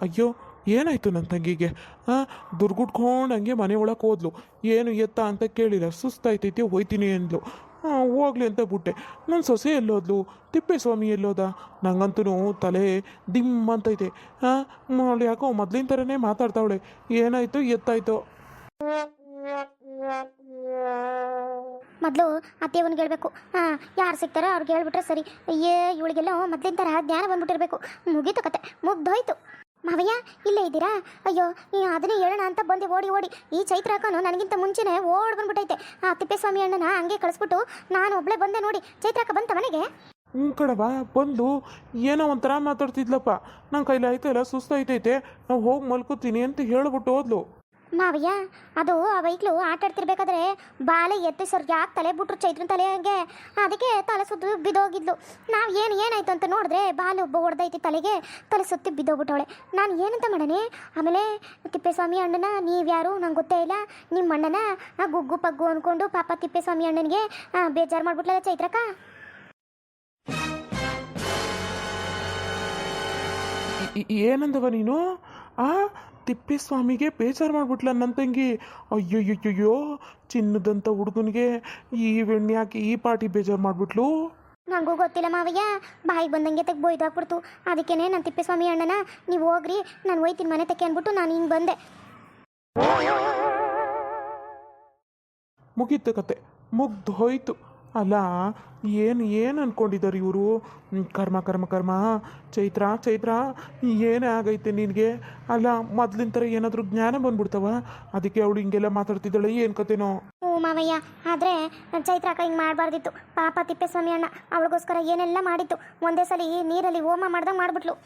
ಅಯ್ಯೋ, ಏನಾಯಿತು ನನ್ನ ತಂಗಿಗೆ? ಹಾಂ ದುರ್ಗುಡ್ಕೊಂಡು ಹಂಗೆ ಮನೆ ಒಳಗೆ ಹೋದ್ಲು. ಏನು ಎತ್ತ ಅಂತ ಕೇಳಿಲ್ಲ, ಸುಸ್ತಾಯ್ತೈತಿ, ಹೋಯ್ತೀನಿ ಅಂದ್ಲು. ಹಾಂ ಹೋಗ್ಲಿ ಅಂತ ಬಿಟ್ಟೆ. ನನ್ನ ಸೊಸೆ ಎಲ್ಲೋದ್ಲು? ತಿಪ್ಪೇಸ್ವಾಮಿ ಎಲ್ಲೋದ? ನಂಗಂತೂ ತಲೆ ದಿಮ್ ಅಂತೈತೆ. ಹಾಂ ಅವಳು ಯಾಕೋ ಮೊದ್ಲಿನ ಥರನೇ ಮಾತಾಡ್ತಾವಳೆ. ಏನಾಯ್ತು, ಎತ್ತಾಯ್ತು? ಮೊದಲು ಅತ್ತೆಯವನಿಗೆ ಹೇಳ್ಬೇಕು ಹಾಂ ಯಾರು ಸಿಗ್ತಾರೋ ಅವ್ರಿಗೆ ಹೇಳ್ಬಿಟ್ರೆ ಸರಿ. ಅಯ್ಯೇ ಇವಳಿಗೆಲ್ಲ ಮೊದಲಿನ ಥರ ಜ್ಞಾನ ಬಂದ್ಬಿಟ್ಟಿರ್ಬೇಕು. ಮುಗೀತು ಕತೆ. ಮುಗ್ದೋಯ್ತು. ಮಾವಯ್ಯ, ಇಲ್ಲೇ ಇದ್ದೀರಾ? ಅಯ್ಯೋ, ನೀ ಅದನ್ನೇ ಹೇಳೋಣ ಅಂತ ಬಂದೆ, ಓಡಿ ಓಡಿ. ಈ ಚೈತ್ರ ಹಾಕೋನು ನನಗಿಂತ ಮುಂಚೆನೇ ಓಡ್ ಬಂದ್ಬಿಟ್ಟೈತೆ ಆ ತಿಪ್ಪೇಸ್ವಾಮಿ ಅಣ್ಣನ ಹಂಗೆ ಕಳಿಸ್ಬಿಟ್ಟು ನಾನು ಒಬ್ಳೆ ಬಂದೆ ನೋಡಿ. ಚೈತ್ರ ಅಕ್ಕ ಬಂತ ಮನೆಗೆ? ಹ್ಞೂ ಕಡವ ಬಂದು ಏನೋ ಒಂಥರ ಮಾತಾಡ್ತಿದ್ಲಪ್ಪ. ನನ್ನ ಕೈಲಿ ಆಯ್ತಲ್ಲ ಸುಸ್ತಾಯ್ತೈತೆ. ನಾವು ಹೋಗಿ ಮಲ್ಕೋತೀನಿ ಅಂತ ಹೇಳ್ಬಿಟ್ಟು ಹೋದ್ಲು. ಮಾವಯ್ಯ, ಅದು ಆ ಬೈಕ್ಲು ಆಟ ಆಡ್ತಿರ್ಬೇಕಾದ್ರೆ ಬಾಲೆ ಎತ್ತಿ ಸರ್ ಯಾಕೆ ತಲೆ ಬಿಟ್ರು ಚೈತ್ರನ ಹಂಗೆ? ಅದಕ್ಕೆ ತಲೆ ಸುತ್ತು ಬಿದ್ದೋಗಿದ್ಲು. ನಾವು ಏನು ಏನಾಯ್ತು ಅಂತ ನೋಡಿದ್ರೆ ಬಾಲು ಹೊಡೆದೈತಿ ತಲೆಗೆ, ತಲೆ ಸುತ್ತಿ ಬಿದ್ದೋಗ್ಬಿಟ್ಟವಳೆ. ನಾನು ಏನಂತ ಮಾಡನೆ ಆಮೇಲೆ, ತಿಪ್ಪೇಸ್ವಾಮಿ ಅಣ್ಣನ ನೀವು ಯಾರು ನಂಗೆ ಗೊತ್ತೇ ಇಲ್ಲ. ನಿಮ್ಮ ಅಣ್ಣನ ಗುಗ್ಗು ಪಗ್ಗು ಅಂದ್ಕೊಂಡು ಪಾಪ ತಿಪ್ಪೇಸ್ವಾಮಿ ಅಣ್ಣನಿಗೆ ಬೇಜಾರು ಮಾಡ್ಬಿಟ್ಲಲ್ಲ ಚೈತ್ರಕ್ಕ? ಏನಂದವ ನೀನು? ಆ ತಿಪ್ಪೇಸ್ವಾಮಿಗೆ ಬೇಜಾರು ಮಾಡ್ಬಿಟ್ಲ ನನ್ನ ತಂಗಿ ಅಯ್ಯೋಯ್ಯೋಯ್ಯೋ ಚಿನ್ನದಂಥ ಹುಡುಗನಿಗೆ ಈ ವೆಣ್ಣೆ ಹಾಕಿ ಈ ಪಾರ್ಟಿ ಬೇಜಾರು ಮಾಡ್ಬಿಟ್ಲು? ನನಗೂ ಗೊತ್ತಿಲ್ಲ ಮಾವಯ್ಯ ಬಾಯಿಗೆ ಬಂದಂಗೆ ತೆಗೆ ಬೊಯ್ದಾಕ್ಬಿಡ್ತು. ಅದಕ್ಕೇನೆ ನಾನು ತಿಪ್ಪೇಸ್ವಾಮಿ ಅಣ್ಣನ ನೀವು ಹೋಗ್ರಿ ನಾನು ಹೋಯ್ತೀನಿ ಮನೆ ತಕ್ಕೆ ಅಂದ್ಬಿಟ್ಟು ನಾನು ಹಿಂಗೆ ಬಂದೆ. ಮುಗೀತು ಕತೆ ಮುಗ್ದು ಹೋಯ್ತು. ಅಲ್ಲ ಏನು ಏನು ಅಂದ್ಕೊಂಡಿದ್ದಾರೆ ಇವರು? ಕರ್ಮ ಕರ್ಮ ಕರ್ಮ. ಚೈತ್ರ ಚೈತ್ರ ಏನೇ ಆಗೈತೆ ನಿನಗೆ? ಅಲ್ಲ ಮೊದ್ಲಿನ ಥರ ಏನಾದರೂ ಜ್ಞಾನ ಬಂದ್ಬಿಡ್ತಾವ? ಅದಕ್ಕೆ ಅವಳು ಹಿಂಗೆಲ್ಲ ಮಾತಾಡ್ತಿದ್ದಾಳೆ ಏನು ಕತೆನೋ? ಹ್ಞೂ ಮಾವಯ್ಯ ಆದರೆ ಚೈತ್ರ ಅಕ್ಕ ಹಿಂಗೆ ಮಾಡಬಾರ್ದಿತ್ತು. ಪಾಪ ತಿಪ್ಪೇಸ್ವಾಮಿ ಅಣ್ಣ ಅವಳಿಗೋಸ್ಕರ ಏನೆಲ್ಲ ಮಾಡಿತ್ತು. ಒಂದೇ ಸಲ ಈ ನೀರಲ್ಲಿ ಹೋಮ ಮಾಡ್ದಂಗೆ ಮಾಡಿಬಿಟ್ಲು.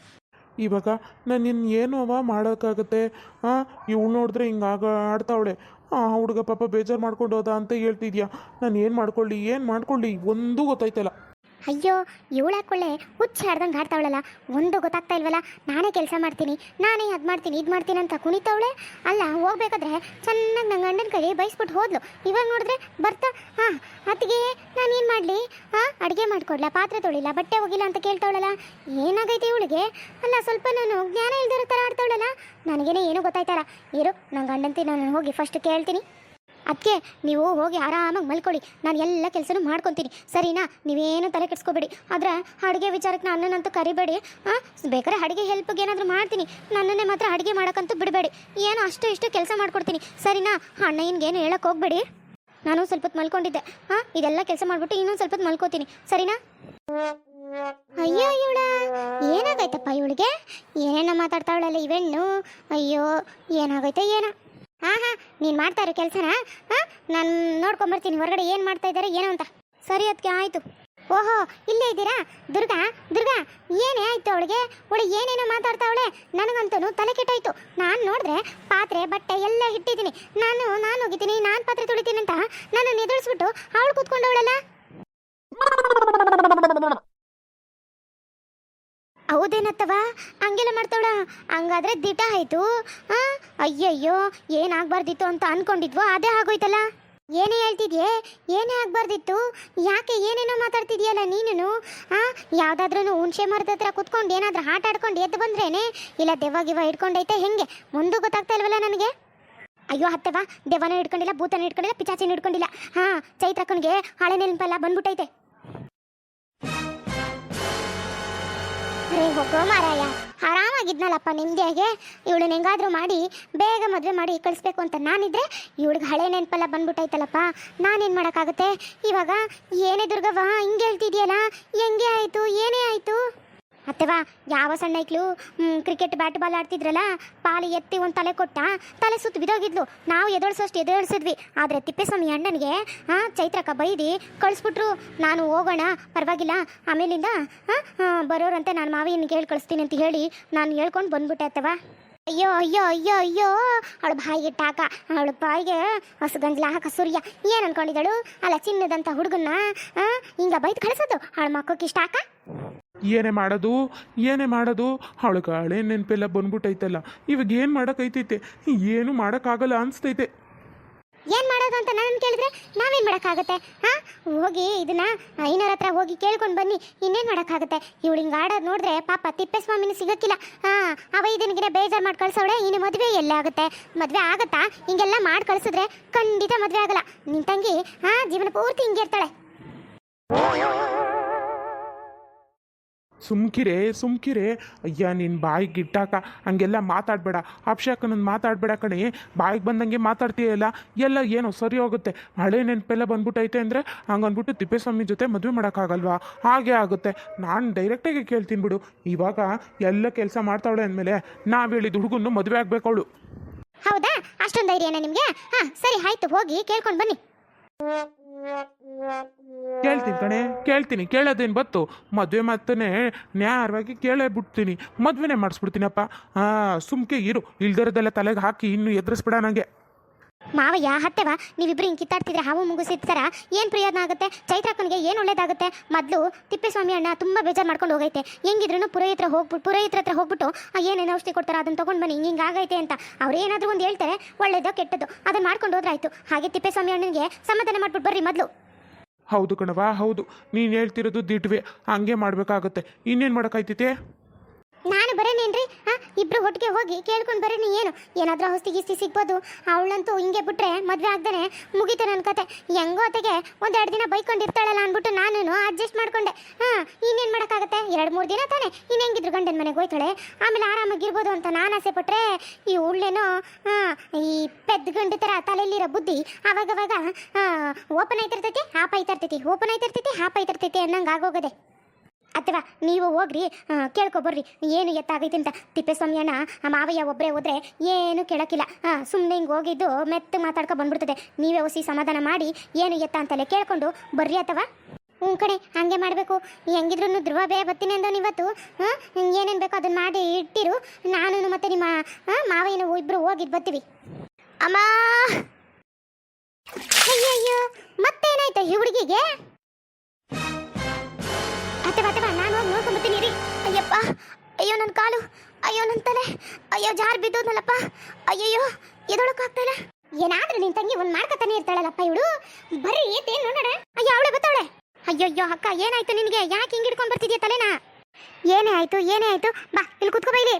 ಇವಾಗ ನಾನು ನಿನ್ನ ಏನು ಅವ ಮಾಡೋಕ್ಕಾಗತ್ತೆ? ಹಾಂ ಇವಳು ನೋಡಿದ್ರೆ ಹಿಂಗೆ ಆಗ ಆಡ್ತಾವಳೆ ಆ ಹುಡುಗ ಪಾಪ ಬೇಜಾರು ಮಾಡ್ಕೊಂಡು ಹೋದ ಅಂತ ಹೇಳ್ತಿದ್ಯಾ? ನಾನು ಏನು ಮಾಡ್ಕೊಳ್ಳಿ ಏನು ಮಾಡ್ಕೊಳ್ಳಿ? ಒಂದೂ ಗೊತ್ತಾಯ್ತಲ್ಲ. ಅಯ್ಯೋ ಇವಳಾಕೊಳ್ಳೆ ಹುಚ್ಚ ಹಾಡ್ದಂಗೆ ಹಾಡ್ತಾವಳಲ್ಲ ಒಂದು ಗೊತ್ತಾಗ್ತಾ ಇಲ್ವಲ್ಲ? ನಾನೇ ಕೆಲಸ ಮಾಡ್ತೀನಿ. ನಾನೇ ಅದು ಮಾಡ್ತೀನಿ, ಇದು ಮಾಡ್ತೀನಿ ಅಂತ ಕುಣಿತವಳೆ? ಅಲ್ಲ, ಹೋಗ್ಬೇಕಾದ್ರೆ ಚೆನ್ನಾಗಿ ನನ್ನ ಗಂಡನ ಕೈ ಬೈಸ್ಬಿಟ್ಟು ಹೋದ್ಲು. ಇವಾಗ ನೋಡಿದ್ರೆ ಬರ್ತಾ, ಹಾಂ, ಅತ್ತಿಗೆ ನಾನು ಏನು ಮಾಡಲಿ? ಹಾಂ, ಅಡುಗೆ ಮಾಡಿಕೊಡ್ಲ, ಪಾತ್ರೆ ತೊಳಿಲ್ಲ ಬಟ್ಟೆ ಹೋಗಿಲ್ಲ ಅಂತ ಕೇಳ್ತಾವಳಲ್ಲ? ಏನಾಗೈತೆ ಇವಳಿಗೆ? ಅಲ್ಲ, ಸ್ವಲ್ಪ ನಾನು ಜ್ಞಾನ ಇಲ್ದಿರೋ ಥರ ಆಡ್ತಾವಳಲ್ಲ? ನನಗೇನೆ ಏನೂ ಗೊತ್ತಾಯ್ತಾರ. ಇರು ನನ್ನ ಗಂಡಂತಿ ನಾನು ಹೋಗಿ ಫಸ್ಟ್ ಕೇಳ್ತೀನಿ. ಅದಕ್ಕೆ ನೀವು ಹೋಗಿ ಆರಾಮಾಗಿ ಮಲ್ಕೊಳ್ಳಿ. ನಾನು ಎಲ್ಲ ಕೆಲಸನೂ ಮಾಡ್ಕೊತೀನಿ. ಸರಿನಾ? ನೀವೇನು ತಲೆ ಕೆಡಿಸ್ಕೋಬೇಡಿ. ಆದರೆ ಅಡುಗೆ ವಿಚಾರಕ್ಕೆ ನನ್ನನ್ನಂತೂ ಕರಿಬೇಡಿ. ಹಾಂ ಬೇಕಾದ್ರೆ ಅಡುಗೆ ಹೆಲ್ಪ್ಗೆ ಏನಾದರೂ ಮಾಡ್ತೀನಿ. ನನ್ನನ್ನೇ ಮಾತ್ರ ಅಡುಗೆ ಮಾಡೋಕ್ಕಂತೂ ಬಿಡಬೇಡಿ. ಏನೋ ಅಷ್ಟು ಇಷ್ಟು ಕೆಲಸ ಮಾಡ್ಕೊಡ್ತೀನಿ. ಸರಿನಾ? ಅಣ್ಣ ಏನು ಹೇಳಕ್ಕೆ ಹೋಗ್ಬೇಡಿ. ನಾನು ಸ್ವಲ್ಪ ಹೊತ್ತು ಮಲ್ಕೊಂಡಿದ್ದೆ. ಹಾಂ ಇದೆಲ್ಲ ಕೆಲಸ ಮಾಡಿಬಿಟ್ಟು ಇನ್ನೊಂದು ಸ್ವಲ್ಪ ಹೊತ್ತು ಮಲ್ಕೋತೀನಿ. ಸರಿನಾ? ಅಯ್ಯೋ ಇವಳ. ಏನಾಗೈತಪ್ಪ ಇವಳಿಗೆ? ಏನೇನ ಮಾತಾಡ್ತಾವಳಲ್ಲ ಇವೆಣ್ಣು. ಅಯ್ಯೋ ಏನಾಗೈತೆ ಏನೋ. ಹಾ ಹಾ, ನೀನು ಮಾಡ್ತಾ ಇರೋ ಕೆಲಸನ? ನಾನು ನೋಡ್ಕೊಂಬರ್ತೀನಿ, ಹೊರಗಡೆ ಏನು ಮಾಡ್ತಾ ಇದ್ದಾರೆ ಏನೋ ಅಂತ. ಸರಿ ಅದಕ್ಕೆ ಆಯಿತು. ಓಹೋ, ಇಲ್ಲೇ ಇದ್ದೀರಾ? ದುರ್ಗಾ ದುರ್ಗಾ, ಏನೇ ಆಯ್ತು ಅವಳಿಗೆ? ಅವಳು ಏನೇನೋ ಮಾತಾಡ್ತಾವಳೆ ನನಗಂತೂ ತಲೆ ಕೆಟ್ಟೋಯ್ತು. ನಾನು ನೋಡಿದ್ರೆ ಪಾತ್ರೆ, ಬಟ್ಟೆ ಎಲ್ಲ ಇಟ್ಟಿದ್ದೀನಿ. ನಾನು ನಾನು ಹೋಗಿದ್ದೀನಿ, ನಾನು ಪಾತ್ರೆ ತೊಳಿತೀನಿ ಅಂತ. ನಾನು ಎದುರಿಸ್ಬಿಟ್ಟು ಅವಳು ಕೂತ್ಕೊಂಡವಳಲ್ಲ? ಹೌದೇನತ್ತವ? ಹಂಗೆಲ್ಲ ಮಾಡ್ತಾವಳ. ಹಂಗಾದ್ರೆ ದಿಟ ಆಯ್ತು. ಆ? ಅಯ್ಯಯ್ಯೋ ಏನಾಗ್ಬಾರ್ದಿತ್ತು ಅಂತ ಅನ್ಕೊಂಡಿದ್ವೋ, ಅದೇ ಆಗೋಯ್ತಲ್ಲ. ಏನೇ ಹೇಳ್ತಿದ್ಯೆ? ಏನೇ ಆಗ್ಬಾರ್ದಿತ್ತು? ಯಾಕೆ ಏನೇನೋ ಮಾತಾಡ್ತಿದ್ಯಲ್ಲ ನೀನು ಆ? ಯಾವ್ದಾದ್ರೂ ಹುಣ್ಸೆ ಮರದ ಹತ್ರ ಕುತ್ಕೊಂಡು ಏನಾದ್ರೂ ಆಟ ಆಡ್ಕೊಂಡು ಎದ್ದು ಬಂದ್ರೇನೆ? ಇಲ್ಲ ದೆವ್ವ ಗಿವ ಹಿಡ್ಕೊಂಡೈತೆ ಹೆಂಗೆ? ಮುಂದೂ ಗೊತ್ತಾಗ್ತಾ ಇಲ್ವಲ್ಲ ನನಗೆ? ಅಯ್ಯೋ ಹತ್ತೆವಾ ದೆವ್ವನ ಹಿಡ್ಕೊಂಡಿಲ್ಲ, ಭೂತನ ಹಿಡ್ಕೊಂಡಿಲ್ಲ, ಪಿಚಾಚಿನ ಹಿಡ್ಕೊಂಡಿಲ್ಲ. ಹಾ, ಚೈತ್ರಕ್ಕನಿಗೆ ಹಳೆ ನೆನಪೆಲ್ಲ ಬಂದ್ಬಿಟ್ಟೈತೆ ಹೋಗೋ ಮಾರಾಯ. ಆರಾಮಾಗಿದ್ನಲ್ಲಪ್ಪ ನಿಮ್ದೇಗೆ ಇವಳನ್ನ ಹೆಂಗಾದ್ರೂ ಮಾಡಿ, ಬೇಗ ಮದುವೆ ಮಾಡಿ ಕಳಿಸ್ಬೇಕು ಅಂತ ನಾನಿದ್ರೆ ಇವಳಿಗೆ ಹಳೆ ನೆನಪೆಲ್ಲ ಬಂದ್ಬಿಟ್ಟೈತಲ್ಲಪ್ಪ ನಾನೇನು ಮಾಡೋಕ್ಕಾಗುತ್ತೆ? ಇವಾಗ ಏನೇ ದುರ್ಗವ್ವ, ಹಿಂಗೆ ಹೇಳ್ತಿದ್ಯಲ್ಲ? ಹೆಂಗೆ ಆಯಿತು? ಏನೇ ಆಯಿತು? ಅತ್ತೆವಾ ಯಾವ ಸಣ್ಣ ಐಕ್ಳು ಕ್ರಿಕೆಟ್ ಬ್ಯಾಟ್ ಬಾಲ್ ಆಡ್ತಿದ್ರಲ್ಲ, ಪಾಲಿ ಎತ್ತಿ ಒಂದು ತಲೆ ಕೊಟ್ಟ, ತಲೆ ಸುತ್ತ ಬಿದೋಗಿದ್ಲು. ನಾವು ಎದೊಳ್ಸೋಷ್ಟು ಎದೊಳ್ಸಿದ್ವಿ. ಆದರೆ ತಿಪ್ಪೇಸ್ವಾಮಿ ಅಣ್ಣನಿಗೆ ಹಾಂ ಚೈತ್ರಕ್ಕ ಬೈದಿ ಕಳಿಸ್ಬಿಟ್ರು. ನಾನು ಹೋಗೋಣ, ಪರವಾಗಿಲ್ಲ. ಆಮೇಲಿಂದ ಬರೋರಂತೆ ನಾನು ಮಾವಿನ ಕೇಳಿ ಕಳಿಸ್ತೀನಿ ಅಂತ ಹೇಳಿ ನಾನು ಹೇಳ್ಕೊಂಡು ಬಂದ್ಬಿಟ್ಟೆ ಅಥವಾ ಅಯ್ಯೋ ಅಯ್ಯೋ ಅಯ್ಯೋ ಅಯ್ಯೋ, ಅವಳು ಬಾಯಿಗೆ ಟಾಕ, ಅವಳು ಬಾಯಿಗೆ ಹೊಸಗಂಜ್ಲ ಹಾಕ ಸೂರ್ಯ. ಏನು ಅನ್ಕೊಂಡಿದ್ದಳು? ಅಲ್ಲ ಚಿನ್ನದಂಥ ಹುಡುಗನ್ನ ಹಿಂಗ ಬೈದು ಕಳಿಸೋದು? ಅವಳ ಮಕ್ಕಕ್ಕೆ ಇಷ್ಟ ಹಾಕ ಏನೇ ಮಾಡೋದು ಏನೇ ಮಾಡೋದು ಅವಳಿಗೆ ಹಳೆ ನೆನಪೆಲ್ಲ ಬಂದ್ಬಿಟ್ಟೈತಲ್ಲ. ಇವಾಗ ಏನು ಮಾಡೋಕ್ಕೈತೈತೆ ಏನು ಮಾಡೋಕ್ಕಾಗಲ್ಲ ಅನಿಸ್ತೈತೆ. ಏನು ಮಾಡೋದು ಅಂತ ನನ್ನ ಕೇಳಿದ್ರೆ ನಾವೇನು ಮಾಡೋಕ್ಕಾಗತ್ತೆ? ಹಾಂ? ಹೋಗಿ ಇದನ್ನ ಐನರ ಹತ್ರ ಹೋಗಿ ಕೇಳ್ಕೊಂಡು ಬನ್ನಿ. ಇನ್ನೇನು ಮಾಡೋಕ್ಕಾಗುತ್ತೆ? ಇವಳು ಹಿಂಗೆ ಆಡೋದು ನೋಡಿದ್ರೆ ಪಾಪ ತಿಪ್ಪೇಸ್ವಾಮಿನ ಸಿಗಕ್ಕಿಲ್ಲ. ಹಾಂ, ಅವ ಇದನ್ಗಿನ ಬೇಜಾರು ಮಾಡಿ ಕಳ್ಸೋಳೆ ಇನ್ನು ಮದುವೆ ಎಲ್ಲ ಆಗುತ್ತೆ? ಮದುವೆ ಆಗತ್ತಾ? ಹಿಂಗೆಲ್ಲ ಮಾಡಿ ಕಳ್ಸಿದ್ರೆ ಖಂಡಿತ ಮದುವೆ ಆಗಲ್ಲ. ನಿನ್ ತಂಗಿ, ಹಾಂ, ಜೀವನ ಪೂರ್ತಿ ಹಿಂಗೆ ಇರ್ತಾಳೆ. ಸುಮ್ಕಿರೆ ಸುಮ್ಕಿರೆ. ಅಯ್ಯ ನಿನ್ನ ಬಾಯಿಗೆ ಗಿಟ್ಟಾಕ ಹಂಗೆಲ್ಲ ಮಾತಾಡಬೇಡ. ಅಪ್ಶಕನನ್ನು ಮಾತಾಡಬೇಡ ಕಣೆ. ಬಾಯಿಗೆ ಬಂದಂಗೆ ಮಾತಾಡ್ತೀಯಲ್ಲ? ಎಲ್ಲ ಏನೋ ಸರಿ ಹೋಗುತ್ತೆ. ಹಳೆ ನೆನಪೆಲ್ಲ ಬಂದ್ಬಿಟ್ಟೈತೆ ಅಂದರೆ ಹಂಗನ್ಬಿಟ್ಟು ತಿಪ್ಪೇಸ್ವಾಮಿ ಜೊತೆ ಮದುವೆ ಮಾಡೋಕ್ಕಾಗಲ್ವಾ? ಹಾಗೆ ಆಗುತ್ತೆ. ನಾನು ಡೈರೆಕ್ಟಾಗಿ ಕೇಳ್ತೀನಿ ಬಿಡು. ಇವಾಗ ಎಲ್ಲ ಕೆಲಸ ಮಾಡ್ತಾವಳೆ ಅಂದಮೇಲೆ ನಾವು ಹೇಳಿದ ಹುಡುಗನ್ನು ಮದುವೆ ಆಗಬೇಕು ಅವಳು. ಹೌದಾ? ಅಷ್ಟೊಂದು ಧೈರ್ಯನಾ ನಿಮಗೆ? ಹಾಂ, ಸರಿ, ಆಯ್ತು. ಹೋಗಿ ಕೇಳ್ಕೊಂಡು ಬನ್ನಿ. ಕೇಳ್ತೀನಿ ಕಣೆ, ಕೇಳ್ತೀನಿ, ಕೇಳೋದೇನು ಬತ್ತು? ಮದುವೆ ಮಾತನ್ನೇ ನ್ಯಾರವಾಗಿ ಕೇಳೇ ಬಿಡ್ತೀನಿ ಮದುವೆನೇ ಮಾಡಿಸ್ಬಿಡ್ತೀನಪ್ಪ. ಹಾಂ ಸುಮ್ಕೆ ಇರು, ಇಲ್ದಿರೋದೆಲ್ಲ ತಲೆಗೆ ಹಾಕಿ ಇನ್ನು ಎದುರಿಸ್ಬಿಡ ನನಗೆ ಮಾವಯ್ಯ ಹತ್ತೆವ ನೀವಿಬ್ರು ಹಿಂಗೆ ಕಿತ್ತಾಡ್ತಿದ್ರೆ ಹಾವು ಮುಗಿಸಿರ್ತಾರ ಏನು ಪ್ರಯೋಜನ ಆಗುತ್ತೆ? ಚೈತ್ರಕ್ಕನಿಗೆ ಏನು ಒಳ್ಳೇದಾಗುತ್ತೆ? ಮೊದಲು ತಿಪ್ಪೇಸ್ವಾಮಿ ಅಣ್ಣ ತುಂಬ ಬೇಜಾರು ಮಾಡ್ಕೊಂಡು ಹೋಗೈತೆ. ಹೆಂಗಿದ್ರು ಪುರೋಹಿತ್ರ ಹೋಗ್ಬಿಟ್ಟು ಪುರೋಹಿತ್ರ ಹತ್ರ ಹೋಗ್ಬಿಟ್ಟು ಏನೇನು ಔಷಧಿ ಕೊಡ್ತಾರೆ? ಅದನ್ನ ತೊಗೊಂಡು ಬನ್ನಿ, ಹಿಂಗೆ ಆಗೈತೆ ಅಂತ. ಅವ್ರು ಏನಾದರೂ ಒಂದು ಹೇಳ್ತಾರೆ, ಒಳ್ಳೇದೋ ಕೆಟ್ಟದ್ದು ಅದನ್ನ ಮಾಡ್ಕೊಂಡು ಹೋದ್ರಾಯ್ತು. ಹಾಗೆ ತಿಪ್ಪೇಸ್ವಾಮಿ ಅಣ್ಣನಿಗೆ ಸಮಾಧಾನ ಮಾಡ್ಬಿಟ್ಟು ಬರ್ರಿ ಮೊದಲು. ಹೌದು ಕಣವಾ ಹೌದು. ನೀನು ಹೇಳ್ತಿರೋದು ದಿಟ್ವೆ, ಹಂಗೆ ಮಾಡಬೇಕಾಗುತ್ತೆ. ಇನ್ನೇನು ಮಾಡೋಕ್ಕಾಯ್ತೈತೆ? ನಾನು ಬರೇನೇನ್ರಿ? ಹಾ ಇಬ್ರು ಒಟ್ಟಿಗೆ ಹೋಗಿ ಕೇಳ್ಕೊಂಡು ಬರೇನಿ ಏನು? ಏನಾದ್ರೂ ಔಷಧಿ ಗಿಸ್ತಿ ಸಿಗ್ಬೋದು? ಅವಳಂತೂ ಹಿಂಗೆ ಬಿಟ್ರೆ ಮದ್ವೆ ಆಗ್ದೇ ಮುಗೀತು ನನ್ನ ಕತೆ. ಹೆಂಗೋ ಅತೆಗೆ ಒಂದೆರಡು ದಿನ ಬೈಕೊಂಡಿರ್ತಾಳಲ್ಲ ಅಂದ್ಬಿಟ್ಟು ನಾನು ಅಡ್ಜಸ್ಟ್ ಮಾಡ್ಕೊಂಡೆ. ಹಾ, ಇನ್ನೇನು ಮಾಡೋಕ್ಕಾಗತ್ತೆ? ಎರಡು ಮೂರು ದಿನ ತಾನೆ? ಇನ್ನು ಹೆಂಗಿದ್ರು ಗಂಡನ ಮನೆಗೆ ಹೋಯ್ತಾಳೆ? ಆಮೇಲೆ ಆರಾಮಾಗಿರ್ಬೋದು ಅಂತ ನಾನು ಆಸೆ ಪಟ್ರೆ ಈ ಉಳ್ಳೇನೋ ಹಾ ಈ ಪೆದ್ದ ಗಂಡು ಥರ ತಲೆಯಲ್ಲಿರೋ ಬುದ್ಧಿ ಅವಾಗವಾಗ ಓಪನ್ ಆಯ್ತಿರ್ತೈತಿ, ಹಾಪ್ ಆಯ್ತಿರ್ತೈತಿ, ಓಪನ್ ಆಯ್ತಿರ್ತೈತಿ, ಹಾಪ್ ಆಯ್ತಿರ್ತೈತಿ ಅನ್ನಂಗೆ ಆಗೋಗದೆ. ಅಥವಾ ನೀವು ಹೋಗ್ರಿ ಕೇಳ್ಕೊಬರ್ರಿ ಏನು ಎತ್ತಾಗೈತೆ ಅಂತ. ತಿಪ್ಪೇಸ್ವಾಮಿ ಅಣ್ಣ ಮಾವಯ್ಯ ಒಬ್ಬರೇ ಹೋದ್ರೆ ಏನು ಕೇಳಕ್ಕಿಲ್ಲ. ಸುಮ್ಮನೆ ಹಿಂಗೆ ಹೋಗಿದ್ದು ಮೆತ್ತ ಮಾತಾಡ್ಕೊ ಬಂದ್ಬಿಡ್ತದೆ. ನೀವೇ ಹೊಸಿ ಸಮಾಧಾನ ಮಾಡಿ ಏನು ಎತ್ತ ಅಂತಲೇ ಕೇಳ್ಕೊಂಡು ಬರ್ರಿ ಅಥವಾ? ಹ್ಞೂ ಕಣೆ, ಹಂಗೆ ಮಾಡಬೇಕು. ಹೆಂಗಿದ್ರು ಧ್ರುವ ಬೇ ಬರ್ತೀನಿ ಅಂದವ್ ಇವತ್ತು. ಹಾಂ? ಏನೇನು ಬೇಕೋ ಅದನ್ನು ಮಾಡಿ ಇಟ್ಟಿರು. ನಾನು ಮತ್ತೆ ನಿಮ್ಮ ಮಾವಯ್ಯನ ಇಬ್ಬರು ಹೋಗಿದ್ದು ಬರ್ತೀವಿ. ಅಮ್ಮ! ಅಯ್ಯಯ್ಯೋ, ಮತ್ತೇನಾಯ್ತು ಈ ಹುಡುಗಿಗೆ? ಅಯ್ಯೋ ನನ್ನ ಕಾಲು. ಅಯ್ಯೋ ನನ್ನ ತಲೆ. ಅಯ್ಯೋ, ಜಾರ್ ಬಿದ್ದೋದ್ನಲ್ಲಪ್ಪ. ಅಯ್ಯಯ್ಯೋ ಎದೊಳಕ್ಕಾಗ್ತಾಯಿಲ್ಲ ಏನಾದ್ರೂ ನಿನ್ ತಂಗಿ ಒಂದ್ ಮಾಡ್ಕತಾನೆ ಇರ್ತಾಳಲ್ಲಪ್ಪ ಇವಳು? ಬರ್ರಿ, ಏನ್ ನೋಡೋಣ ಅಯ್ಯೋ, ಅವಳೆ ಬತ್ತವಳೆ. ಅಯ್ಯಯ್ಯೋ, ಅಕ್ಕ, ಏನಾಯ್ತು ನಿನಗೆ? ಯಾಕೆ ಹಿಂಗ್ ಹಿಡ್ಕೊಂಡ್ ಬರ್ತಿದ್ಯಾ ತಲೆನಾ? ಏನೇ ಆಯ್ತು ಏನೇ ಆಯ್ತು? ಬಾ, ಇಲ್ಲಿ ಕುತ್ಕೋ ಬೈಲಿ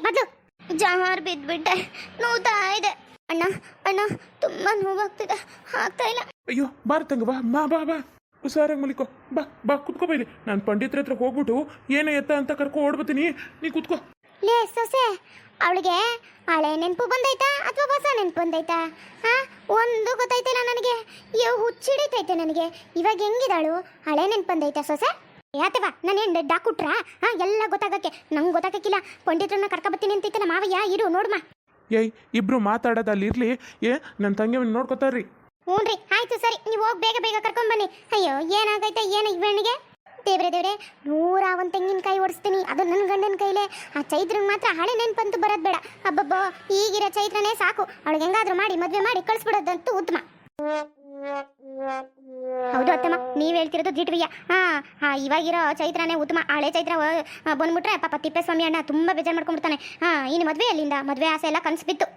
ಜಾರ್ ಬಿದ್ಬಿಟ್ಟೆ. ನೋತಾ ಇದೆ. ಅಣ್ಣ ಅಣ್ಣ, ತುಂಬಾ ನೋವಾಗ್ತಿದೆ. ಆಗ್ತಾ ಇಲ್ಲ. ಅಯ್ಯೋ, ಬಾರ ತಂಗ ಬಾ ಬಾ ಬಾ. ಹುಷಾರಾಗಿ ಮಲಿಕೋ. ಬಾ ಬಾ ಕುತ್ಕೋ ಬೈಲಿ ನಾನು ಪಂಡಿತರ ಹತ್ರ ಹೋಗ್ಬಿಟ್ಟು ಏನು ಎತ್ತ ಅಂತ ಕರ್ಕೊ ಓಡ್ಬತ್ತೀನಿ ನೀ ಕುತ್ಕೋ. ಲೇ ಸೊಸೆ ಅವಳಿಗೆ ಹಳೆ ನೆನಪು ಬಂದೈತಾ ಅಥವಾ ಹೊಸ ನೆನಪು ಬಂದೈತಾ? ಹಾ ಒಂದು ಗೊತ್ತಾಯ್ತಿಲ್ಲ ನನಗೆ? ಯೋ ಹುಚ್ಚಿಡಿತೈತೆ ನನಗೆ. ಇವಾಗ ಹೆಂಗಿದಾಳು ಹಳೆ ನೆನಪು ಬಂದೈತಾ ಸೊಸೆ? ಯಾತವ ನಾನೇನು ಡಾಕುಟ್ರಾ ಹಾ ಎಲ್ಲ ಗೊತ್ತಾಗಕ್ಕೆ. ನಂಗೆ ಗೊತ್ತಾಗಕ್ಕಿಲ್ಲ. ಪಂಡಿತ್ರನ್ನ ಕರ್ಕೊಬತ್ತೀನಿ ಅಂತೈತಲ್ಲ ಮಾವಯ್ಯ ಇರು ನೋಡ್ಮಾ. ಏಯ್ ಇಬ್ರು ಮಾತಾಡೋದಲ್ಲಿ ಅಲ್ಲಿರ್ಲಿ. ಏ ನನ್ನ ತಂಗಿ ನೋಡ್ಕೊತಾರ್ರಿ. ಹ್ಞೂನ್ರಿ, ಆಯ್ತು ಸರಿ, ನೀವು ಹೋಗಿ ಬೇಗ ಬೇಗ ಕರ್ಕೊಂಡ್ ಬನ್ನಿ. ಅಯ್ಯೋ, ಏನಾಗೈತೆ, ಏನು ಇವನಿಗೆ ದೇವ್ರೆ ದೇವ್ರೆ ನೂರ ಒಂದು ತೆಂಗಿನಕಾಯಿ ಓಡಿಸ್ತೀನಿ. ಅದು ನನ್ನ ಗಂಡನ ಕೈಲೇ. ಆ ಚೈತ್ರಂಗೆ ಮಾತ್ರ ಹಳೆ ನೆನ್ಪಂತೂ ಬರೋದು ಬೇಡ. ಅಬ್ಬಬ್ಬ, ಈಗಿರೋ ಚೈತ್ರನೇ ಸಾಕು. ಅವಳಿಗೆ ಹೆಂಗಾದ್ರೂ ಮಾಡಿ, ಮದುವೆ ಮಾಡಿ ಕಳಿಸ್ಬಿಡೋದಂತೂ ಉತ್ತಮ. ಹೌದು ಅತ್ತಮ್ಮ, ನೀವು ಹೇಳ್ತಿರೋದು ದಿಟ್ವಿಯ ಹಾ ಹಾ, ಇವಾಗಿರೋ ಚೈತ್ರನೇ ಉತ್ತಮ. ಹಳೆ ಚೈತ್ರ ಬಂದ್ಬಿಟ್ರೆ ಪಾಪ ತಿಪ್ಪೇಸ್ವಾಮಿ ಅಣ್ಣ ತುಂಬಾ ಬೇಜಾರು ಮಾಡ್ಕೊಂಡ್ಬಿಡ್ತಾನೆ. ಹಾ, ಇನ್ನು ಮದುವೆ ಅಲ್ಲಿಂದ ಮದುವೆ ಆಸೆ ಎಲ್ಲ ಕನಸು ಬಿತ್ತು.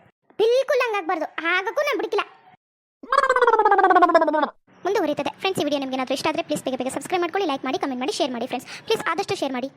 ಬಿಲ್ಕುಲ್ ಹಂಗಾಗ್ಬಾರ್ದು. ಆಗಕ್ಕೂ ನಾನು ಬಿಡ್ಕಿಲ್ಲ ಮುಂದುವರಿತದೆ ಫ್ರೆಂಡ್ಸ್ ಈ ವಿಡಿಯೋ ನಿಮಗೆ ಏನಾದರೂ ಇಷ್ಟ ಆದರೆ ಪ್ಲೀಸ್ ಬೇಗ ಬೇಗ ಸಬ್ಸ್ಕ್ರೈಬ್ ಮಾಡ್ಕೊಳ್ಳಿ ಲೈಕ್ ಮಾಡಿ ಕಮೆಂಟ್ ಮಾಡಿ ಶೇರ್ ಮಾಡಿ ಫ್ರೆಂಡ್ಸ್ ಪ್ಲೀಸ್ ಆದಷ್ಟು ಶೇರ್ ಮಾಡಿ.